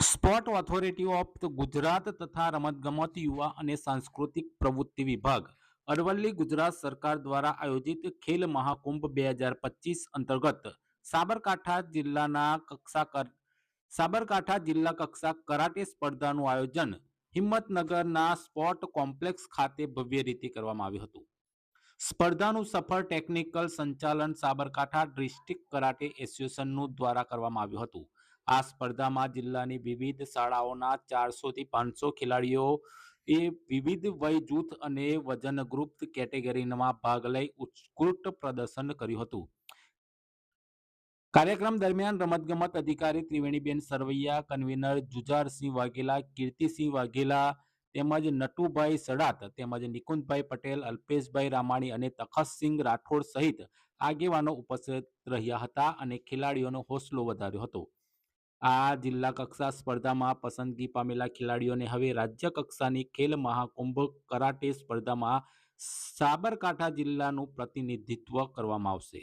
Sport authority of Gujarat તથા રમતગમત યુવા અને સાંસ્કૃતિક પ્રવૃત્તિ વિભાગ. અરવલ્લી ગુજરાત સરકાર દ્વારા આયોજિત ખેલ મહાકુંભ બે હજાર પચીસ અંતર્ગત સાબરકાંઠા જિલ્લાના કક્ષા સાબરકાંઠા જિલ્લા કક્ષા કરાટે સ્પર્ધાનું આયોજન હિંમતનગરના સ્પોર્ટ કોમ્પ્લેક્સ ખાતે ભવ્ય રીતે કરવામાં આવ્યું હતું. સ્પર્ધાનું સફળ ટેકનિકલ સંચાલન સાબરકાંઠા ડિસ્ટ્રિક્ટ કરાટે એસોસિએશનનું દ્વારા કરવામાં આવ્યું હતું. આ સ્પર્ધામાં જિલ્લાની વિવિધ શાળાઓના ચારસો થી પાંચસો ખેલાડીઓ એ વિવિધ વય જૂથ અને વજન ગ્રુપ કેટેગરીમાં ભાગ લઈ ઉત્કૃષ્ટ પ્રદર્શન કર્યું હતું. કાર્યક્રમ દરમિયાન રમતગમત અધિકારી ત્રિવેણીબેન સરવૈયા, કન્વીનર જુજારસિંહ વાઘેલા, કીર્તિસિંહ વાઘેલા તેમજ નટુભાઈ સડાત તેમજ નિકુંજભાઈ પટેલ, અલ્પેશભાઈ રામાણી અને તખતસિંહ રાઠોડ સહિત આગેવાનો ઉપસ્થિત રહ્યા હતા અને ખેલાડીઓનો હોસલો વધાર્યો હતો. આ જિલ્લા કક્ષા સ્પર્ધામાં પસંદગી પામેલા ખેલાડીઓને હવે રાજ્ય કક્ષાની ખેલ મહાકુંભ કરાટે સ્પર્ધામાં સાબરકાંઠા જિલ્લાનું પ્રતિનિધિત્વ કરવામાં આવશે.